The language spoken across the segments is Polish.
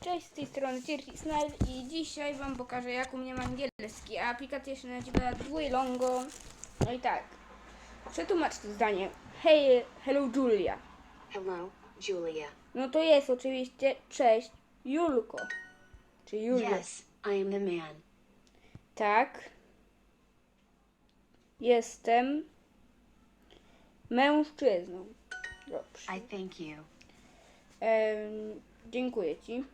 Cześć, z tej strony Cirki Snell i dzisiaj wam pokażę jak u mnie ma angielski, a aplikacja się nazywa Duolingo. No i tak, przetłumacz to zdanie. Hey, hello Julia. Hello, Julia. No to jest oczywiście cześć Julko. Czy Julia. Yes, I am the man. Tak. Jestem mężczyzną. Dobrze. I thank you. Em, dziękuję ci.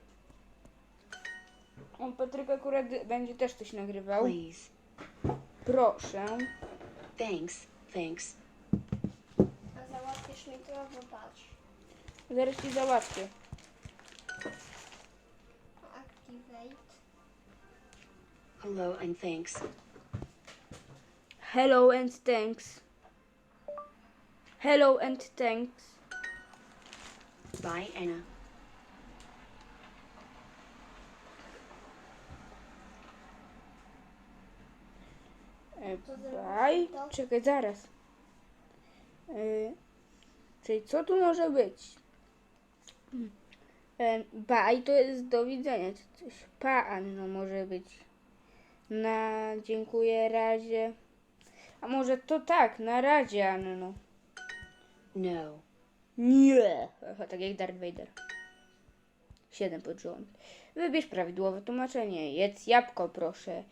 On Patryk akurat będzie też coś nagrywał. Please. Proszę. Thanks, thanks. A załatwisz mi to, popatrz. Zaraz ci załatwię. Activate. Hello and thanks. Hello and thanks. Hello and thanks. Bye, Anna. E, zrobisz to? Czekaj, zaraz. E, czyli co tu może być? E, bye to jest do widzenia. czy Coś pa, Anno może być. Na dziękuję razie. A może to tak, na razie, Anno. No. Nie. Tak jak Darth Vader. Siedem pod rząd. Wybierz prawidłowe tłumaczenie. Jedz jabłko, proszę.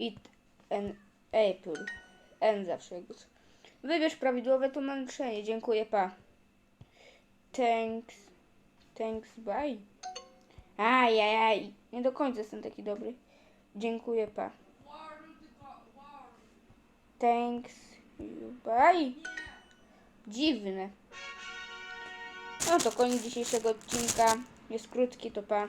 Eat an apple. N zawsze. co. Wybierz prawidłowe tłumaczenie. Dziękuję, pa. Thanks. Thanks, bye. Ajajaj. Nie do końca jestem taki dobry. Dziękuję, pa. Thanks, bye. Dziwne. No to koniec dzisiejszego odcinka. Jest krótki, to pa.